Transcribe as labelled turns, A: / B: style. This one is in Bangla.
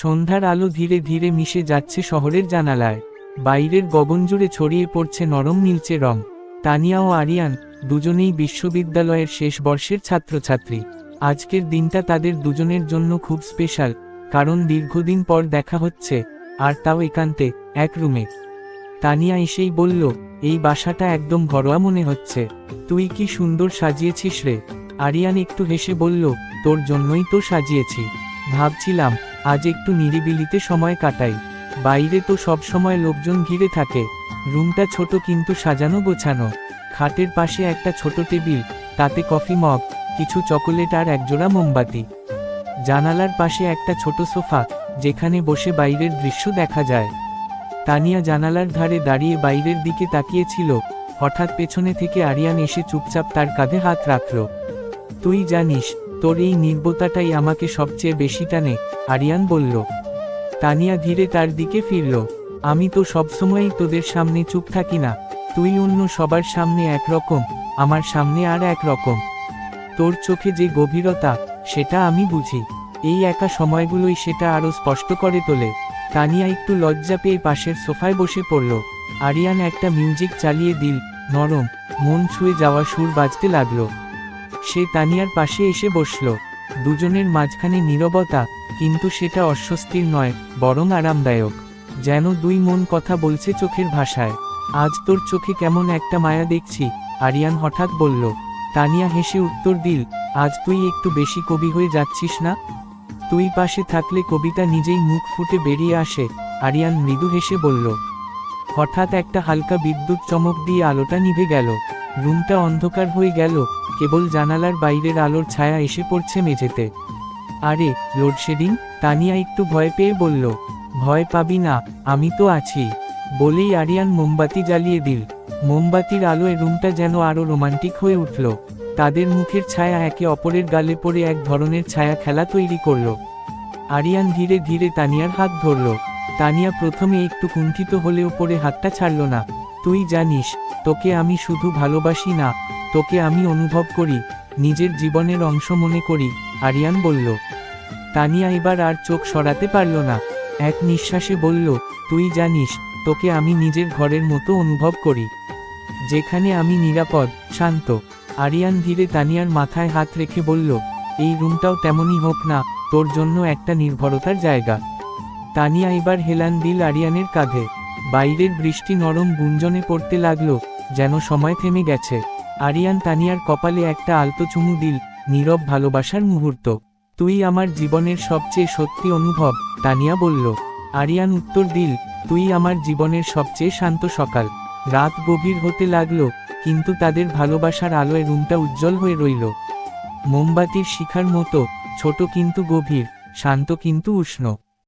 A: সন্ধ্যার আলো ধীরে ধীরে মিশে যাচ্ছে শহরের জানালায়। বাইরের গগন জুড়ে ছড়িয়ে পড়ছে নরম নীলচে রং। তানিয়া ও আরিয়ান দুজনেই বিশ্ববিদ্যালয়ের শেষ বর্ষের ছাত্রছাত্রী। আজকের দিনটা তাদের দুজনের জন্য খুব স্পেশাল, কারণ দীর্ঘদিন পর দেখা হচ্ছে, আর তাও একান্তে, এক রুমে। তানিয়া এসেই বলল, এই বাসাটা একদম ঘরোয়া মনে হচ্ছে। তুই কি সুন্দর সাজিয়েছিস রে? আরিয়ান একটু হেসে বলল, তোর জন্যই তো সাজিয়েছি। ভাবছিলাম আজ একটু নিরিবিলিতে সময় কাটাই। বাইরে তো সব সময় লোকজন ঘিরে থাকে। রুমটা ছোট কিন্তু সাজানো গোছানো। খাটের পাশে একটা ছোট টেবিল, তাতে কফি মগ, কিছু চকোলেট আর একজোড়া মোমবাতি। জানালার পাশে একটা ছোট সোফা, যেখানে বসে বাইরের দৃশ্য দেখা যায়। তানিয়া জানালার ধারে দাঁড়িয়ে বাইরের দিকে তাকিয়েছিল। হঠাৎ পেছনে থেকে আরিয়ান এসে চুপচাপ তার কাঁধে হাত রাখল। তুই জানিস, তোর এই নির্বতাটাই আমাকে সবচেয়ে বেশি টানে। আরিয়ান বলল, তানিয়া ধীরে তার দিকে ফিরল। আমি তো সবসময়ই তোদের সামনে চুপ থাকি না। তুই অন্য সবার সামনে একরকম, আমার সামনে আর একরকম। তোর চোখে যে গভীরতা, সেটা আমি বুঝি। এই একা সময়গুলোই সেটা আরও স্পষ্ট করে তোলে। তানিয়া একটু লজ্জা পেয়ে পাশের সোফায় বসে পড়ল। আরিয়ান একটা মিউজিক চালিয়ে দিল, নরম, মন ছুঁয়ে যাওয়া সুর বাজতে লাগল। সে তানিয়ার পাশে এসে বসল। দুজনের মাঝখানে নীরবতা, কিন্তু সেটা অস্বস্তির নয়, বরং আরামদায়ক। যেন দুই মন কথা বলছে চোখের ভাষায়। আজ তোর চোখে কেমন একটা মায়া দেখছি, আরিয়ান হঠাৎ বলল। তানিয়া হেসে উত্তর দিল, আজ তুই একটু বেশি কবি হয়ে যাচ্ছিস না? তুই পাশে থাকলে কবিতা নিজেই মুখ ফুটে বেরিয়ে আসে, আরিয়ান মৃদু হেসে বলল। হঠাৎ একটা হালকা বিদ্যুৎ চমক দিয়ে আলোটা নিভে গেল। রুমটা অন্ধকার হয়ে গেল, কেবল জানালার বাইরের আলোর ছায়া এসে পড়ছে মেঝেতে। আরে লোডশেডিং তানিয়া একটু ভয় পেয়ে বলল, ভয় পাবি না, আমি তো আছি। বলেই আরিয়ান মোমবাতি জ্বালিয়ে দিল। মোমবাতির আলোয় রুমটা যেন আরও রোমান্টিক হয়ে উঠল। তাদের মুখের ছায়া একে অপরের গালে পড়ে এক ধরনের ছায়া খেলা তৈরি করল। আরিয়ান ধীরে ধীরে তানিয়ার হাত ধরল। তানিয়া প্রথমে একটু কুণ্ঠিত হলেও পরে হাতটা ছাড়ল না। তুই জানিস, তোকে আমি শুধু ভালোবাসি না, তোকে আমি অনুভব করি, নিজের জীবনের অংশ মনে করি, আরিয়ান বলল। তানিয়া এবার আর চোখ সরাতে পারল না। এক নিঃশ্বাসে বলল, তুই জানিস, তোকে আমি নিজের ঘরের মতো অনুভব করি। যেখানে আমি নিরাপদ, শান্ত। আরিয়ান ধীরে তানিয়ার মাথায় হাত রেখে বলল, এই রুমটাও তেমনই হোক না, তোর জন্য একটা নির্ভরতার জায়গা। তানিয়া এবার হেলান দিল আরিয়ানের কাঁধে। বাইরের বৃষ্টি নরম গুঞ্জনে পড়তে লাগল, যেন সময় থেমে গেছে। আরিয়ান তানিয়ার কপালে একটা আলতো চুমু দিল, নীরব ভালোবাসার মুহূর্ত। তুই আমার জীবনের সবচেয়ে সত্যি অনুভব তানিয়া বলল। আরিয়ান উত্তর দিল, তুই আমার জীবনের সবচেয়ে শান্ত সকাল। রাত গভীর হতে লাগল, কিন্তু তাদের ভালোবাসার আলোয় রুমটা উজ্জ্বল হয়ে রইল। মোমবাতির শিখার মতো, ছোট কিন্তু গভীর, শান্ত কিন্তু উষ্ণ।